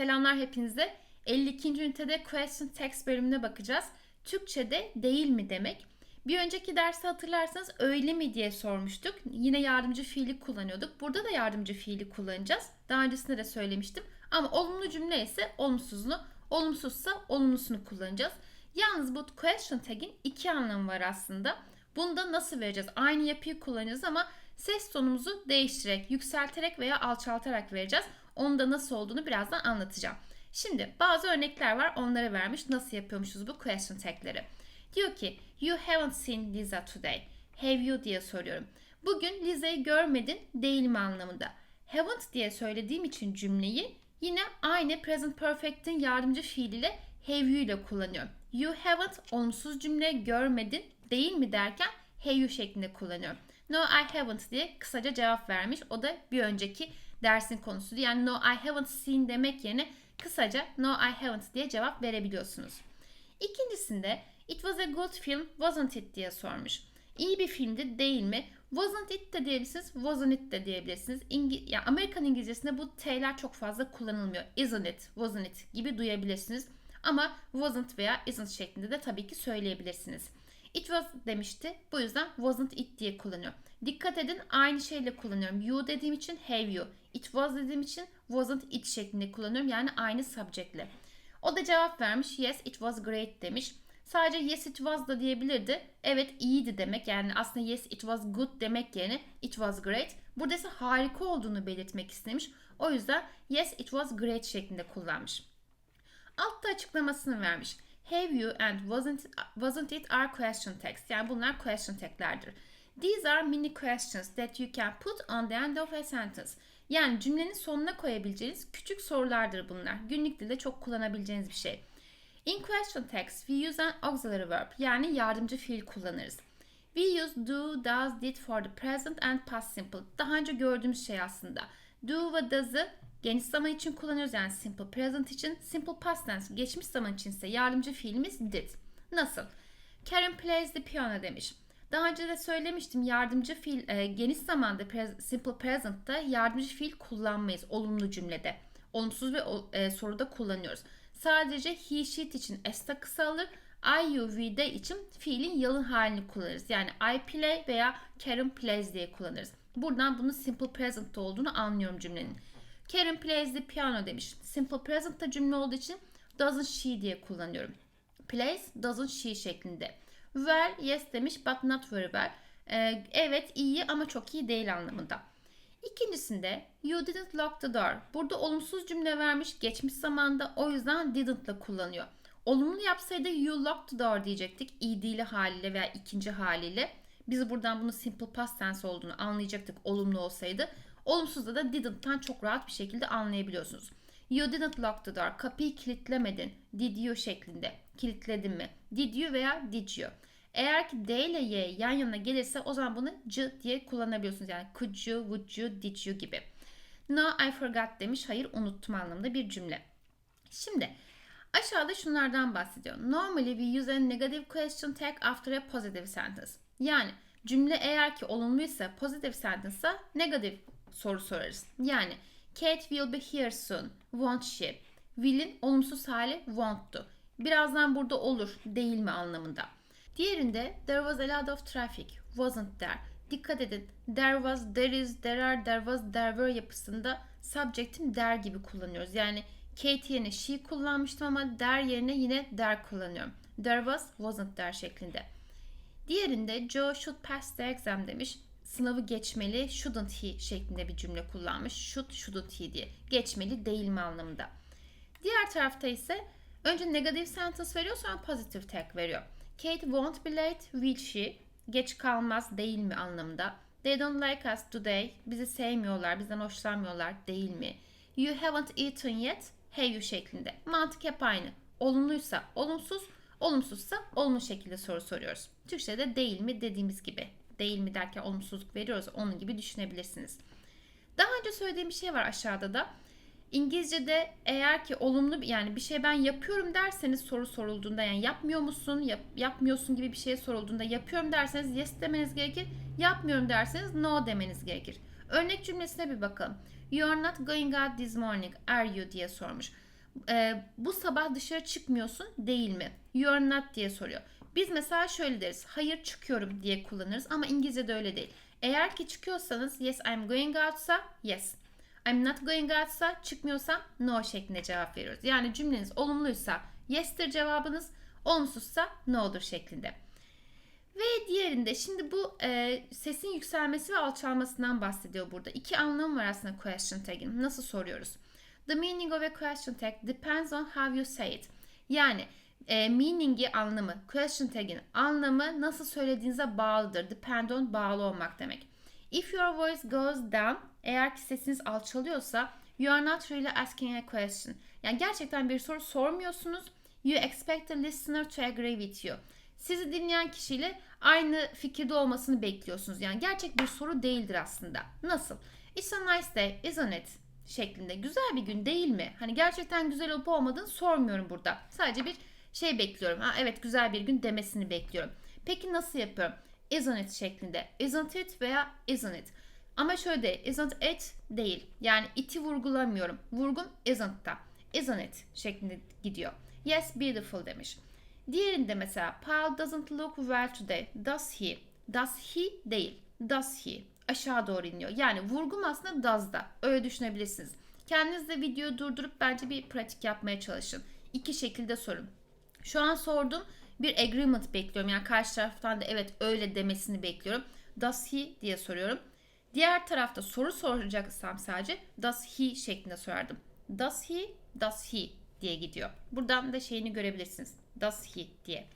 Selamlar hepinize. 52. ünitede Question Text bölümüne bakacağız. Türkçe'de değil mi demek. Bir önceki derste hatırlarsanız öyle mi diye sormuştuk. Yine yardımcı fiili kullanıyorduk. Burada da yardımcı fiili kullanacağız. Daha öncesinde de söylemiştim. Ama olumlu cümle ise olumsuzunu, olumsuzsa olumlusunu kullanacağız. Yalnız bu question tag'in iki anlamı var aslında. Bunu da nasıl vereceğiz? Aynı yapıyı kullanacağız ama ses tonumuzu değiştirerek, yükselterek veya alçaltarak vereceğiz. Onun da nasıl olduğunu birazdan anlatacağım. Şimdi bazı örnekler var onları vermiş. Nasıl yapıyormuşuz bu question tag'leri. Diyor ki you haven't seen Lisa today. Have you diye soruyorum. Bugün Lisa'yı görmedin değil mi anlamında. Haven't diye söylediğim için cümleyi yine aynı present perfect'in yardımcı fiiliyle have you ile kullanıyorum. You haven't olumsuz cümle görmedin değil mi derken have you şeklinde kullanıyorum. No I haven't diye kısaca cevap vermiş. O da bir önceki dersin konusu. Yani no I haven't seen demek yerine kısaca no I haven't diye cevap verebiliyorsunuz. İkincisinde it was a good film wasn't it diye sormuş. İyi bir filmdi değil mi? Wasn't it de diyebilirsiniz, wasn't it de diyebilirsiniz. İngi ya Amerikan İngilizcesinde bu T'ler çok fazla kullanılmıyor. Isn't it, wasn't it gibi duyabilirsiniz. Ama wasn't veya isn't şeklinde de tabii ki söyleyebilirsiniz. It was demişti. Bu yüzden wasn't it diye kullanıyorum. Dikkat edin aynı şeyle kullanıyorum. You dediğim için have you. It was dediğim için wasn't it şeklinde kullanıyorum. Yani aynı subject'le. O da cevap vermiş. Yes it was great demiş. Sadece yes it was da diyebilirdi. Evet iyiydi demek. Yani aslında yes it was good demek yerine it was great. Burada ise harika olduğunu belirtmek istemiş. O yüzden yes it was great şeklinde kullanmış. Altta açıklamasını vermiş. Have you and wasn't, wasn't it are question tags. Yani bunlar question taglerdir. These are mini questions that you can put on the end of a sentence. Yani cümlenin sonuna koyabileceğiniz küçük sorulardır bunlar. Günlük dilde çok kullanabileceğiniz bir şey. In question tags we use an auxiliary verb yani yardımcı fiil kullanırız. We use do, does, did for the present and past simple. Daha önce gördüğümüz şey aslında. Do ve does'ı geniş zaman için kullanıyoruz yani simple present için. Simple past tense geçmiş zaman için ise yardımcı fiilimiz did. Nasıl? Karen plays the piano demiş. Daha önce de söylemiştim yardımcı fiil e, geniş zamanda pre- simple present'ta yardımcı fiil kullanmayız olumlu cümlede. Olumsuz ve e, soruda kullanıyoruz. Sadece he, she için S'ta kısalır. I, you, we de için fiilin yalın halini kullanırız. Yani I play veya Karen plays diye kullanırız. Buradan bunun simple present'ta olduğunu anlıyorum cümlenin. Karen plays the piano demiş. Simple present'ta cümle olduğu için doesn't she diye kullanıyorum. Plays, doesn't she şeklinde. Well, yes demiş but not very well. Ee, evet iyi ama çok iyi değil anlamında. İkincisinde you didn't lock the door. Burada olumsuz cümle vermiş geçmiş zamanda o yüzden didn't'la kullanıyor. Olumlu yapsaydı you locked the door diyecektik idili haliyle veya ikinci haliyle. Biz buradan bunu simple past tense olduğunu anlayacaktık olumlu olsaydı. Olumsuzda da didn't'tan çok rahat bir şekilde anlayabiliyorsunuz. You didn't lock the door. Kapıyı kilitlemedin. Did you şeklinde. Kilitledin mi? Did you veya did you? Eğer ki D ile Y yan yana gelirse o zaman bunu C diye kullanabiliyorsunuz. Yani could you, would you, did you gibi. No I forgot demiş. Hayır unuttum anlamında bir cümle. Şimdi aşağıda şunlardan bahsediyor. Normally we use a negative question tag after a positive sentence. Yani cümle eğer ki olumluysa positive sentence'a negative soru sorarız. Yani Kate will be here soon. Won't she? Will'in olumsuz hali won't'tu. Birazdan burada olur değil mi anlamında. Diğerinde there was a lot of traffic. Wasn't there? Dikkat edin. There was, there is, there are, there was, there were yapısında subject'in there gibi kullanıyoruz. Yani Kate yerine she kullanmıştım ama there yerine yine there kullanıyorum. There was, wasn't there şeklinde. Diğerinde Joe should pass the exam demiş. Sınavı geçmeli, shouldn't he şeklinde bir cümle kullanmış. Should, shouldn't he diye. Geçmeli değil mi anlamında. Diğer tarafta ise önce negative sentence veriyor sonra positive tag veriyor. Kate won't be late, will she? Geç kalmaz değil mi anlamında. They don't like us today. Bizi sevmiyorlar, bizden hoşlanmıyorlar değil mi? You haven't eaten yet, have you şeklinde. Mantık hep aynı. Olumluysa olumsuz, olumsuzsa olumlu şekilde soru soruyoruz. Türkçe'de değil mi dediğimiz gibi. Değil mi derken olumsuzluk veriyoruz. Onun gibi düşünebilirsiniz. Daha önce söylediğim bir şey var aşağıda da. İngilizce'de eğer ki olumlu yani bir şey ben yapıyorum derseniz soru sorulduğunda yani yapmıyor musun, yap, yapmıyorsun gibi bir şey sorulduğunda yapıyorum derseniz yes demeniz gerekir. Yapmıyorum derseniz no demeniz gerekir. Örnek cümlesine bir bakalım. You are not going out this morning, are you diye sormuş. e, bu sabah dışarı çıkmıyorsun değil mi? You are not diye soruyor. Biz mesela şöyle deriz. Hayır çıkıyorum diye kullanırız ama İngilizce'de öyle değil. Eğer ki çıkıyorsanız yes I'm going out'sa yes. I'm not going out'sa çıkmıyorsam no şeklinde cevap veriyoruz. Yani cümleniz olumluysa yes'tir cevabınız, olumsuzsa no'dur şeklinde. Ve diğerinde şimdi bu e, sesin yükselmesi ve alçalmasından bahsediyor burada. İki anlamı var aslında question tag'in. Nasıl soruyoruz? The meaning of a question tag depends on how you say it. Yani e, meaning'i anlamı, question tag'in anlamı nasıl söylediğinize bağlıdır. Depend on bağlı olmak demek. If your voice goes down, eğer ki sesiniz alçalıyorsa you are not really asking a question. Yani gerçekten bir soru sormuyorsunuz. You expect the listener to agree with you. Sizi dinleyen kişiyle aynı fikirde olmasını bekliyorsunuz. Yani gerçek bir soru değildir aslında. Nasıl? It's a nice day, isn't it? şeklinde. Güzel bir gün değil mi? Hani gerçekten güzel olup olmadığını sormuyorum burada. Sadece bir şey bekliyorum. Ha, evet güzel bir gün demesini bekliyorum. Peki nasıl yapıyorum? Isn't it şeklinde. Isn't it veya isn't it. Ama şöyle de isn't it değil. Yani it'i vurgulamıyorum. Vurgum isn't'ta. Isn't it şeklinde gidiyor. Yes beautiful demiş. Diğerinde mesela Paul doesn't look well today. Does he? Does he değil. Does he? Aşağı doğru iniyor. Yani vurgum aslında does'da. Öyle düşünebilirsiniz. Kendiniz de videoyu durdurup bence bir pratik yapmaya çalışın. İki şekilde sorun. Şu an sordum bir agreement bekliyorum. Yani karşı taraftan da evet öyle demesini bekliyorum. Does he diye soruyorum. Diğer tarafta soru soracaksam sadece does he şeklinde sorardım. Does he, does he diye gidiyor. Buradan da şeyini görebilirsiniz. Does he diye.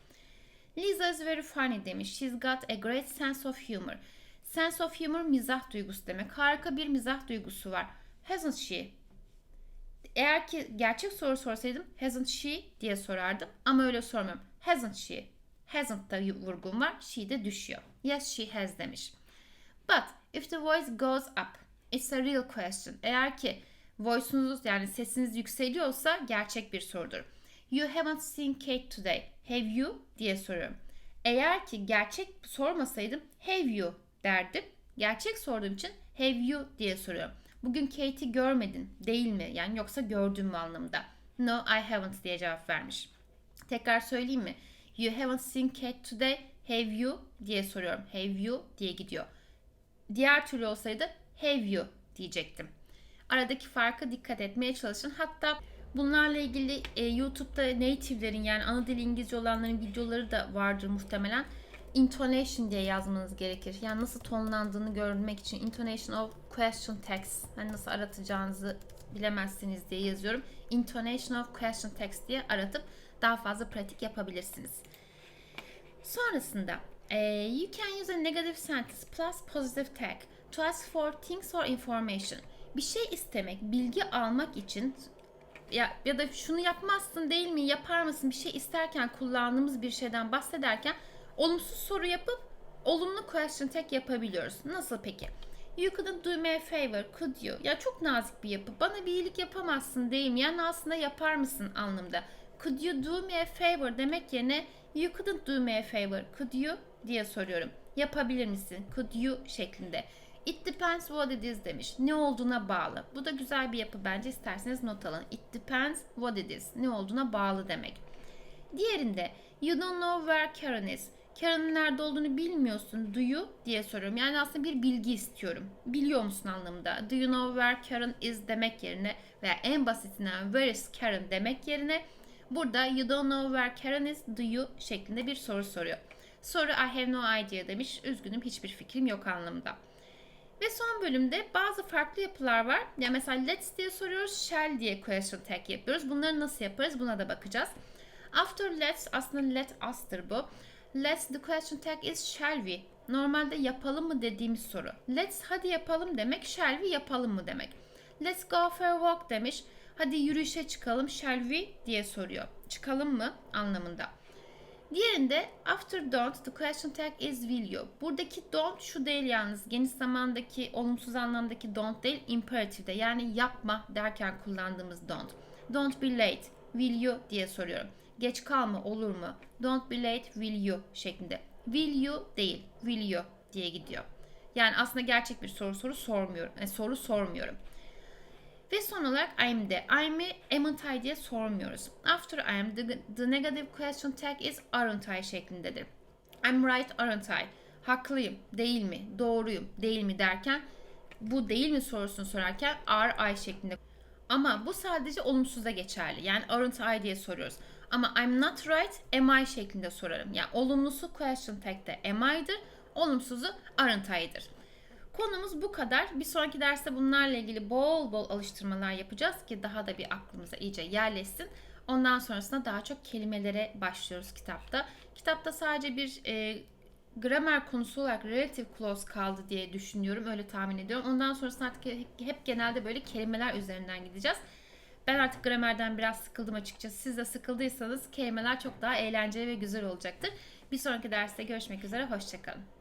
Lisa is very funny demiş. She's got a great sense of humor. Sense of humor mizah duygusu demek. Harika bir mizah duygusu var. Hasn't she? Eğer ki gerçek soru sorsaydım hasn't she diye sorardım. Ama öyle sormuyorum. Hasn't she? Hasn't da vurgun var. She de düşüyor. Yes she has demiş. But if the voice goes up, it's a real question. Eğer ki voice'unuz yani sesiniz yükseliyorsa gerçek bir sorudur. You haven't seen Kate today. Have you? diye soruyorum. Eğer ki gerçek sormasaydım have you derdim. Gerçek sorduğum için have you diye soruyorum. Bugün Kate'i görmedin değil mi? Yani yoksa gördün mü anlamında. No I haven't diye cevap vermiş. Tekrar söyleyeyim mi? You haven't seen Kate today. Have you diye soruyorum. Have you diye gidiyor. Diğer türlü olsaydı have you diyecektim. Aradaki farka dikkat etmeye çalışın. Hatta bunlarla ilgili e, YouTube'da native'lerin yani ana dili İngilizce olanların videoları da vardır muhtemelen. Intonation diye yazmanız gerekir. Yani nasıl tonlandığını görmek için intonation of question text. Hani nasıl aratacağınızı bilemezsiniz diye yazıyorum. Intonation of question text diye aratıp daha fazla pratik yapabilirsiniz. Sonrasında e, you can use a negative sentence plus positive tag to ask for things or information. Bir şey istemek, bilgi almak için ya, ya da şunu yapmazsın değil mi, yapar mısın bir şey isterken kullandığımız bir şeyden bahsederken olumsuz soru yapıp olumlu question tag yapabiliyoruz. Nasıl peki? You couldn't do me a favor, could you? Ya çok nazik bir yapı. Bana bir iyilik yapamazsın değil mi? Yani aslında yapar mısın anlamda. Could you do me a favor demek yerine you couldn't do me a favor, could you diye soruyorum. Yapabilir misin? Could you şeklinde. It depends what it is demiş. Ne olduğuna bağlı. Bu da güzel bir yapı bence isterseniz not alın. It depends what it is. Ne olduğuna bağlı demek. Diğerinde you don't know where Karen is. Karen'ın nerede olduğunu bilmiyorsun. Do you diye soruyorum. Yani aslında bir bilgi istiyorum. Biliyor musun anlamında. Do you know where Karen is demek yerine veya en basitinden where is Karen demek yerine burada you don't know where Karen is do you şeklinde bir soru soruyor. Soru I have no idea demiş. Üzgünüm hiçbir fikrim yok anlamında. Ve son bölümde bazı farklı yapılar var. Yani mesela let's diye soruyoruz, shall diye question tag yapıyoruz. Bunları nasıl yaparız buna da bakacağız. After let's aslında let us'tır bu. Let's the question tag is shall we. Normalde yapalım mı dediğimiz soru. Let's hadi yapalım demek, shall we yapalım mı demek. Let's go for a walk demiş. Hadi yürüyüşe çıkalım, shall we diye soruyor. Çıkalım mı anlamında. Diğerinde after don't the question tag is will you. Buradaki don't şu değil yalnız. Geniş zamandaki olumsuz anlamdaki don't değil imperative'de yani yapma derken kullandığımız don't. Don't be late. Will you diye soruyorum. Geç kalma olur mu? Don't be late will you şeklinde. Will you değil will you diye gidiyor. Yani aslında gerçek bir soru soru sormuyorum. E, soru sormuyorum. Ve son olarak IM'de. IM'i amn't I diye sormuyoruz. After I'm the, the negative question tag is aren't I şeklindedir. I'm right aren't I? Haklıyım, değil mi? Doğruyum, değil mi derken bu değil mi sorusunu sorarken are I şeklinde. Ama bu sadece olumsuza geçerli. Yani aren't I diye soruyoruz. Ama I'm not right, am I şeklinde sorarım. Yani olumlusu question tag'de am I'dır, olumsuzu aren't I'dir. Konumuz bu kadar. Bir sonraki derste bunlarla ilgili bol bol alıştırmalar yapacağız ki daha da bir aklımıza iyice yerleşsin. Ondan sonrasında daha çok kelimelere başlıyoruz kitapta. Kitapta sadece bir e, gramer konusu olarak relative clause kaldı diye düşünüyorum. Öyle tahmin ediyorum. Ondan sonrasında artık hep, hep genelde böyle kelimeler üzerinden gideceğiz. Ben artık gramerden biraz sıkıldım açıkçası. Siz de sıkıldıysanız kelimeler çok daha eğlenceli ve güzel olacaktır. Bir sonraki derste görüşmek üzere. Hoşçakalın.